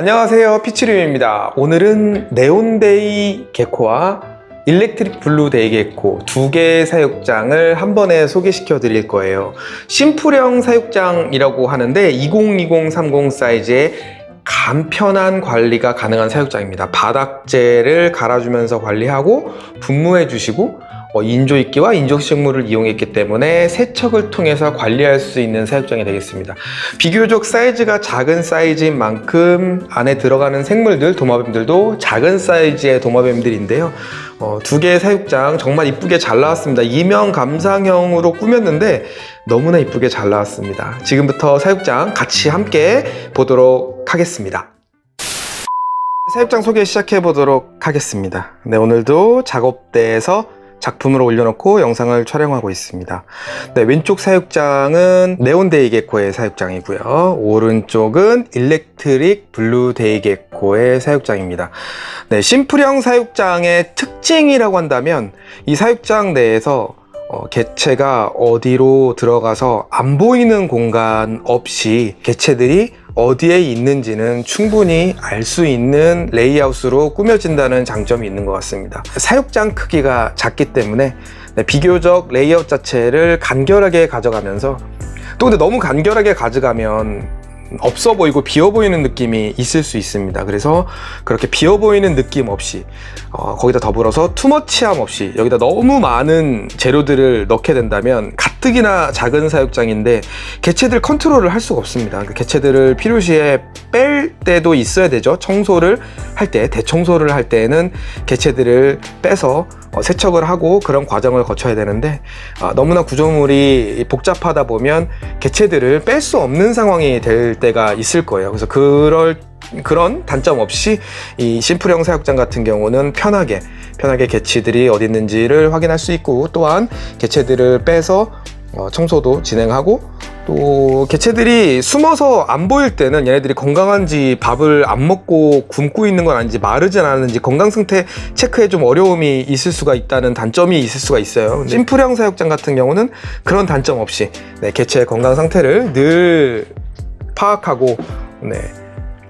안녕하세요 피치림입니다. 오늘은 네온데이 게코와 일렉트릭 블루 데이 게코 두 개의 사육장을 한 번에 소개시켜 드릴 거예요. 심플형 사육장이라고 하는데 2020-30 사이즈의 간편한 관리가 가능한 사육장입니다 바닥재를 갈아주면서 관리하고 분무해 주시고 어, 인조이끼와 인조식물을 이용했기 때문에 세척을 통해서 관리할 수 있는 사육장이 되겠습니다. 비교적 사이즈가 작은 사이즈인 만큼 안에 들어가는 생물들, 도마뱀들도 작은 사이즈의 도마뱀들인데요. 어, 두 개의 사육장 정말 이쁘게 잘 나왔습니다. 이면 감상형으로 꾸몄는데 너무나 이쁘게 잘 나왔습니다. 지금부터 사육장 같이 함께 보도록 하겠습니다. 사육장 소개 시작해 보도록 하겠습니다. 네, 오늘도 작업대에서 작품으로 올려놓고 영상을 촬영하고 있습니다. 네, 왼쪽 사육장은 네온 데이 게코의 사육장이고요. 오른쪽은 일렉트릭 블루 데이 게코의 사육장입니다. 네, 심플형 사육장의 특징이라고 한다면 이 사육장 내에서 어, 개체가 어디로 들어가서 안 보이는 공간 없이 개체들이 어디에 있는지는 충분히 알 수 있는 레이아웃으로 꾸며진다는 장점이 있는 것 같습니다. 사육장 크기가 작기 때문에 네, 비교적 레이아웃 자체를 간결하게 가져가면서 또 근데 너무 간결하게 가져가면 없어 보이고 비어 보이는 느낌이 있을 수 있습니다. 그래서 그렇게 비어 보이는 느낌 없이 어, 거기다 더불어서 투머치함 없이 여기다 너무 많은 재료들을 넣게 된다면 가뜩이나 작은 사육장인데 개체들 컨트롤을 할 수가 없습니다. 그 개체들을 필요시에 뺄 때도 있어야 되죠. 청소를 할 때, 대청소를 할 때에는 개체들을 빼서 어, 세척을 하고 그런 과정을 거쳐야 되는데 아, 너무나 구조물이 복잡하다 보면 개체들을 뺄 수 없는 상황이 될 때가 있을 거예요. 그래서 그럴 그런 단점 없이 이 심플형 사육장 같은 경우는 편하게 편하게 개체들이 어디 있는지를 확인할 수 있고 또한 개체들을 빼서 어, 청소도 진행하고 또 개체들이 숨어서 안 보일 때는 얘네들이 건강한지 밥을 안 먹고 굶고 있는 건 아닌지 마르진 않았는지 건강 상태 체크에 좀 어려움이 있을 수가 있다는 단점이 있을 수가 있어요. 근데 심플형 사육장 같은 경우는 그런 단점 없이 네, 개체의 건강 상태를 늘 파악하고 네,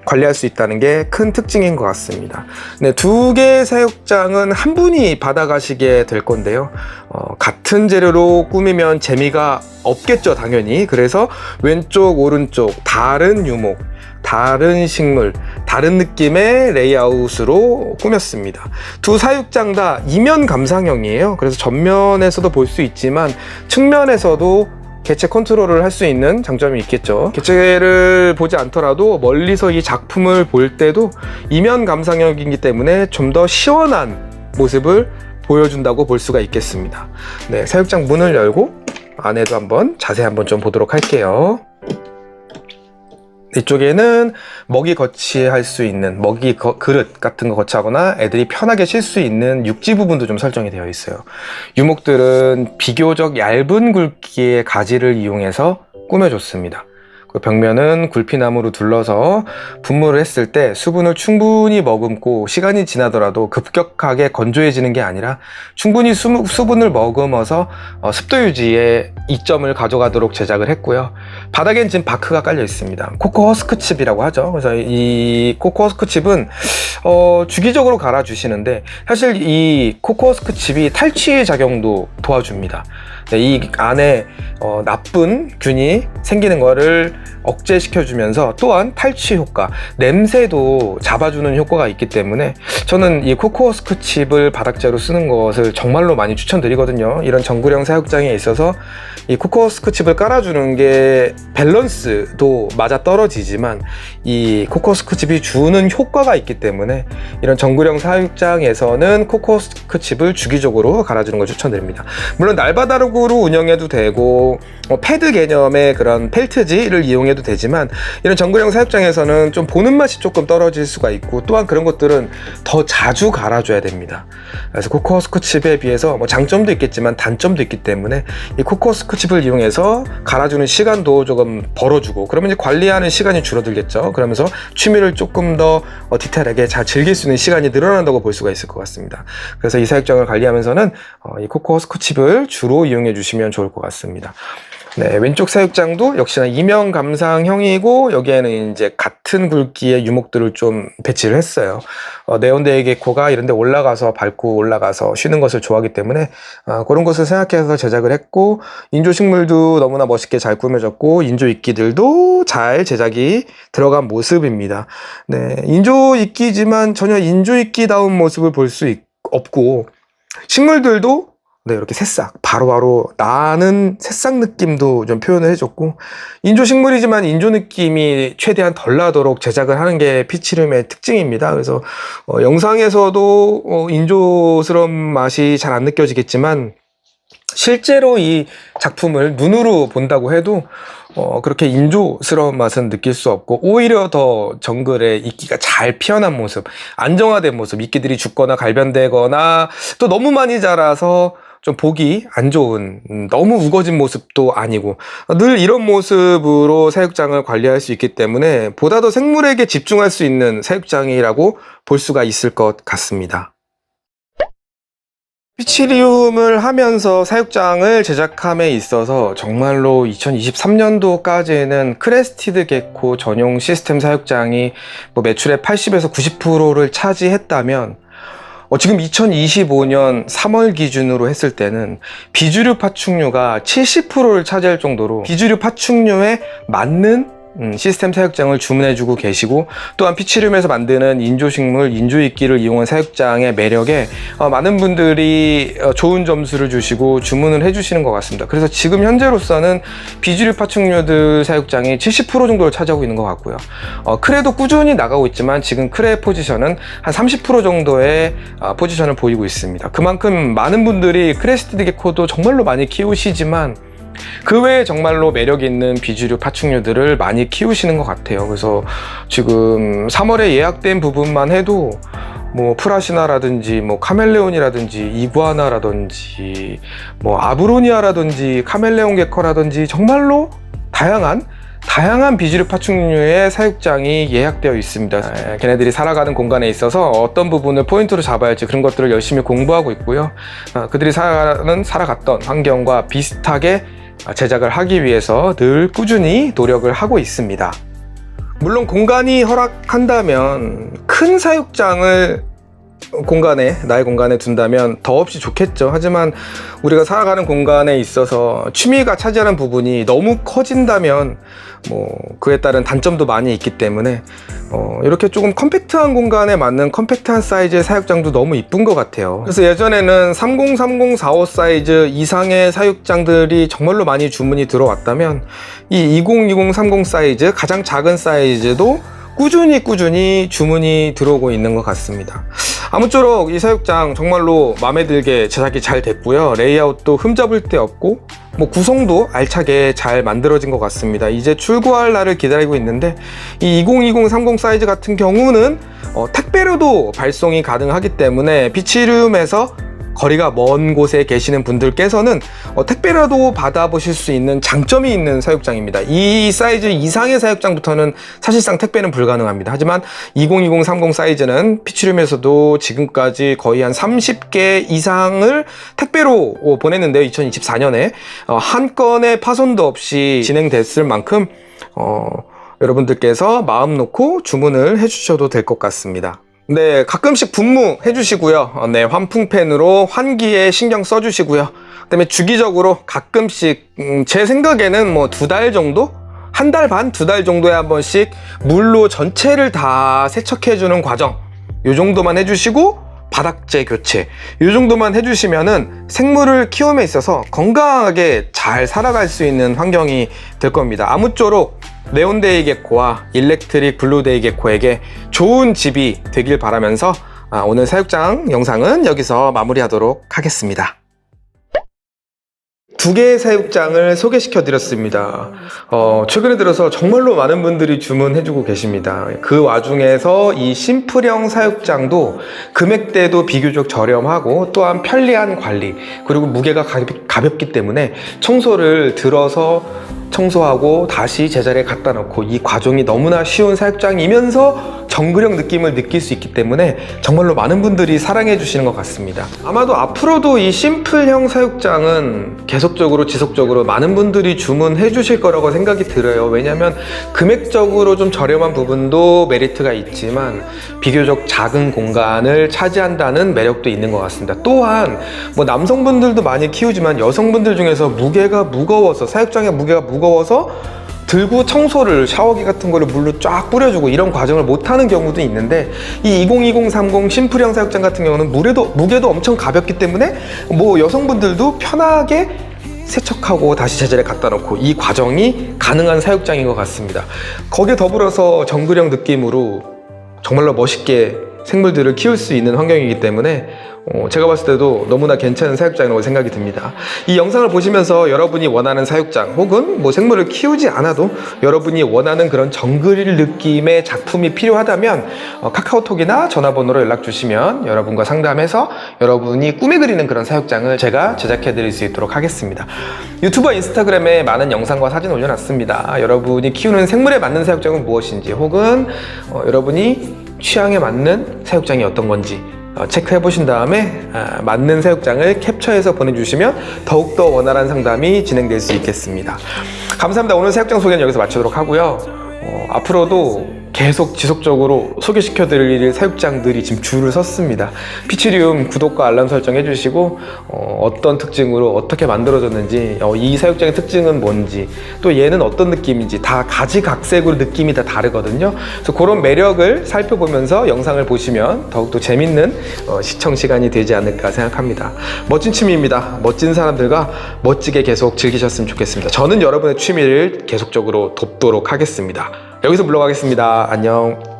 관리할 수 있다는 게 큰 특징인 것 같습니다. 네, 두 개의 사육장은 한 분이 받아가시게 될 건데요. 어, 같은 재료로 꾸미면 재미가 없겠죠, 당연히. 그래서 왼쪽, 오른쪽 다른 유목, 다른 식물, 다른 느낌의 레이아웃으로 꾸몄습니다. 두 사육장 다 이면 감상형이에요. 그래서 전면에서도 볼 수 있지만 측면에서도 개체 컨트롤을 할 수 있는 장점이 있겠죠. 개체를 보지 않더라도 멀리서 이 작품을 볼 때도 이면 감상형이기 때문에 좀 더 시원한 모습을 보여준다고 볼 수가 있겠습니다. 네, 사육장 문을 열고 안에도 한번 자세히 한번 좀 보도록 할게요. 이쪽에는 먹이 거치할 수 있는 먹이 거- 그릇 같은 거 거치하거나 애들이 편하게 쉴 수 있는 육지 부분도 좀 설정이 되어 있어요. 유목들은 비교적 얇은 굵기의 가지를 이용해서 꾸며줬습니다. 그 벽면은 굴피나무로 둘러서 분무를 했을 때 수분을 충분히 머금고 시간이 지나더라도 급격하게 건조해지는 게 아니라 충분히 수, 수분을 머금어서 어, 습도 유지에 이점을 가져가도록 제작을 했고요. 바닥엔 지금 바크가 깔려 있습니다. 코코 허스크 칩이라고 하죠. 그래서 이 코코 허스크 칩은 어, 주기적으로 갈아주시는데 사실 이 코코 허스크 칩이 탈취 작용도 도와줍니다. 네, 이 안에 어, 나쁜 균이 생기는 거를 억제시켜주면서 또한 탈취 효과, 냄새도 잡아주는 효과가 있기 때문에 저는 이 코코스크 칩을 바닥재로 쓰는 것을 정말로 많이 추천드리거든요. 이런 정글형 사육장에 있어서 이 코코스크 칩을 깔아주는 게 밸런스도 맞아 떨어지지만 이 코코스크 칩이 주는 효과가 있기 때문에 이런 정글형 사육장에서는 코코스크 칩을 주기적으로 갈아주는 걸 추천드립니다. 물론 날바다룩으로 운영해도 되고 어, 패드 개념의 그런 펠트지를 이용해도 되지만 이런 정글형 사육장에서는 좀 보는 맛이 조금 떨어질 수가 있고 또한 그런 것들은 더 자주 갈아줘야 됩니다. 그래서 코코스크 칩에 비해서 뭐 장점도 있겠지만 단점도 있기 때문에 이 코코스크 칩을 이용해서 갈아주는 시간도 조금 벌어주고 그러면 이제 관리하는 시간이 줄어들겠죠. 그러면서 취미를 조금 더 어, 디테일하게 잘 즐길 수 있는 시간이 늘어난다고 볼 수가 있을 것 같습니다. 그래서 이 사육장을 관리하면서는 어, 이 코코스크 칩을 주로 이용해 주시면 좋을 것 같습니다. 네, 왼쪽 사육장도 역시나 이명 감상형이고 여기에는 이제 같은 굵기의 유목들을 좀 배치를 했어요. 어, 네온데이 게코가 이런 데 올라가서 밟고 올라가서 쉬는 것을 좋아하기 때문에 어, 그런 것을 생각해서 제작을 했고 인조 식물도 너무나 멋있게 잘 꾸며졌고 인조 이끼들도 잘 제작이 들어간 모습입니다. 네, 인조 이끼지만 전혀 인조 이끼다운 모습을 볼 수 없고 식물들도 네, 이렇게 새싹, 바로 바로 나는 새싹 느낌도 좀 표현을 해줬고, 인조 식물이지만 인조 느낌이 최대한 덜 나도록 제작을 하는 게 피치름의 특징입니다. 그래서, 어, 영상에서도 어, 인조스러운 맛이 잘 안 느껴지겠지만, 실제로 이 작품을 눈으로 본다고 해도 어, 그렇게 인조스러운 맛은 느낄 수 없고 오히려 더 정글의 이끼가 잘 피어난 모습, 안정화된 모습, 이끼들이 죽거나 갈변되거나 또 너무 많이 자라서 좀 보기 안 좋은 음, 너무 우거진 모습도 아니고 늘 이런 모습으로 사육장을 관리할 수 있기 때문에 보다 더 생물에게 집중할 수 있는 사육장이라고 볼 수가 있을 것 같습니다. 피치리움을 하면서 사육장을 제작함에 있어서 정말로 2023년도까지는 크레스티드 게코 전용 시스템 사육장이 뭐 매출의 80에서 90%를 차지했다면 어, 지금 2025년 3월 기준으로 했을 때는 비주류 파충류가 70%를 차지할 정도로 비주류 파충류에 맞는 음, 시스템 사육장을 주문해주고 계시고 또한 피치룸에서 만드는 인조식물, 인조이끼를 이용한 사육장의 매력에 어, 많은 분들이 어, 좋은 점수를 주시고 주문을 해주시는 것 같습니다. 그래서 지금 현재로서는 비주류 파충류들 사육장이 70% 정도를 차지하고 있는 것 같고요. 어, 크레도 꾸준히 나가고 있지만 지금 크레 포지션은 한 30% 정도의 어, 포지션을 보이고 있습니다. 그만큼 많은 분들이 크레스티드 게코도 정말로 많이 키우시지만 그 외에 정말로 매력 있는 비주류 파충류들을 많이 키우시는 것 같아요. 그래서 지금 3월에 예약된 부분만 해도 뭐 프라시나라든지 뭐 카멜레온이라든지 이구아나라든지 뭐 아브로니아라든지 카멜레온 게커라든지 정말로 다양한 다양한 비주류 파충류의 사육장이 예약되어 있습니다. 에, 걔네들이 살아가는 공간에 있어서 어떤 부분을 포인트로 잡아야 할지 그런 것들을 열심히 공부하고 있고요. 어, 그들이 살아가는 살아갔던 환경과 비슷하게 제작을 하기 위해서 늘 꾸준히 노력을 하고 있습니다. 물론 공간이 허락한다면 큰 사육장을 공간에 나의 공간에 둔다면 더없이 좋겠죠. 하지만 우리가 살아가는 공간에 있어서 취미가 차지하는 부분이 너무 커진다면 뭐 그에 따른 단점도 많이 있기 때문에 어 이렇게 조금 컴팩트한 공간에 맞는 컴팩트한 사이즈의 사육장도 너무 이쁜 것 같아요. 그래서 예전에는 3030 45 사이즈 이상의 사육장들이 정말로 많이 주문이 들어왔다면 이 2020 30 사이즈 가장 작은 사이즈도 꾸준히 꾸준히 주문이 들어오고 있는 것 같습니다. 아무쪼록 이 사육장 정말로 마음에 들게 제작이 잘 됐고요. 레이아웃도 흠잡을 데 없고 뭐 구성도 알차게 잘 만들어진 것 같습니다. 이제 출고할 날을 기다리고 있는데 이 2020-30 사이즈 같은 경우는 어, 택배로도 발송이 가능하기 때문에 비치룸에서 거리가 먼 곳에 계시는 분들께서는 어, 택배라도 받아보실 수 있는 장점이 있는 사육장입니다. 이 사이즈 이상의 사육장부터는 사실상 택배는 불가능합니다. 하지만 2020-30 사이즈는 피치룸에서도 지금까지 거의 한 30개 이상을 택배로 어, 보냈는데요. 2024년에 어, 한 건의 파손도 없이 진행됐을 만큼 어, 여러분들께서 마음 놓고 주문을 해주셔도 될 것 같습니다. 네, 가끔씩 분무 해 주시고요. 어, 네, 환풍팬으로 환기에 신경 써 주시고요. 그다음에 주기적으로 가끔씩 음, 제 생각에는 뭐 두 달 정도, 한 달 반, 두 달 정도에 한 번씩 물로 전체를 다 세척해 주는 과정. 요 정도만 해 주시고 바닥재 교체 이 정도만 해주시면은 생물을 키움에 있어서 건강하게 잘 살아갈 수 있는 환경이 될 겁니다. 아무쪼록 네온데이 게코와 일렉트릭 블루데이 게코에게 좋은 집이 되길 바라면서 아, 오늘 사육장 영상은 여기서 마무리하도록 하겠습니다. 두 개의 사육장을 소개시켜 드렸습니다. 어, 최근에 들어서 정말로 많은 분들이 주문해주고 계십니다. 그 와중에서 이 심플형 사육장도 금액대도 비교적 저렴하고 또한 편리한 관리 그리고 무게가 가볍, 기 때문에 청소를 들어서 청소하고 다시 제자리에 갖다 놓고 이 과정이 너무나 쉬운 사육장이면서 정글형 느낌을 느낄 수 있기 때문에 정말로 많은 분들이 사랑해 주시는 것 같습니다. 아마도 앞으로도 이 심플형 사육장은 계속적으로 지속적으로 많은 분들이 주문해 주실 거라고 생각이 들어요. 왜냐하면 금액적으로 좀 저렴한 부분도 메리트가 있지만 비교적 작은 공간을 차지한다는 매력도 있는 것 같습니다. 또한 뭐 남성분들도 많이 키우지만 여성분들 중에서 무게가 무거워서 사육장의 무게가 무거워서 들고 청소를 샤워기 같은 거를 물로 쫙 뿌려주고 이런 과정을 못하는 경우도 있는데 이 202030 심플형 사육장 같은 경우는 무게도, 무게도 엄청 가볍기 때문에 뭐 여성분들도 편하게 세척하고 다시 제자리에 갖다 놓고 이 과정이 가능한 사육장인 것 같습니다. 거기에 더불어서 정글형 느낌으로 정말로 멋있게 생물들을 키울 수 있는 환경이기 때문에 어, 제가 봤을 때도 너무나 괜찮은 사육장이라고 생각이 듭니다. 이 영상을 보시면서 여러분이 원하는 사육장 혹은 뭐 생물을 키우지 않아도 여러분이 원하는 그런 정글 느낌의 작품이 필요하다면 어, 카카오톡이나 전화번호로 연락 주시면 여러분과 상담해서 여러분이 꿈에 그리는 그런 사육장을 제가 제작해 드릴 수 있도록 하겠습니다. 유튜브와 인스타그램에 많은 영상과 사진 올려놨습니다. 여러분이 키우는 생물에 맞는 사육장은 무엇인지 혹은 어, 여러분이 취향에 맞는 사육장이 어떤 건지 어, 체크해 보신 다음에 아, 맞는 사육장을 캡처해서 보내주시면 더욱더 원활한 상담이 진행될 수 있겠습니다. 감사합니다. 오늘 사육장 소개는 여기서 마치도록 하고요. 어, 앞으로도 계속 지속적으로 소개시켜 드릴 사육장들이 지금 줄을 섰습니다. 피치리움 구독과 알람 설정 해주시고 어, 떤 특징으로 어떻게 만들어졌는지 어, 이 사육장의 특징은 뭔지 또 얘는 어떤 느낌인지 다 가지각색으로 느낌이 다 다르거든요. 그래서 그런 매력을 살펴보면서 영상을 보시면 더욱더 재밌는 어, 시청 시간이 되지 않을까 생각합니다. 멋진 취미입니다. 멋진 사람들과 멋지게 계속 즐기셨으면 좋겠습니다. 저는 여러분의 취미를 계속적으로 돕도록 하겠습니다. 여기서 물러가겠습니다. 안녕.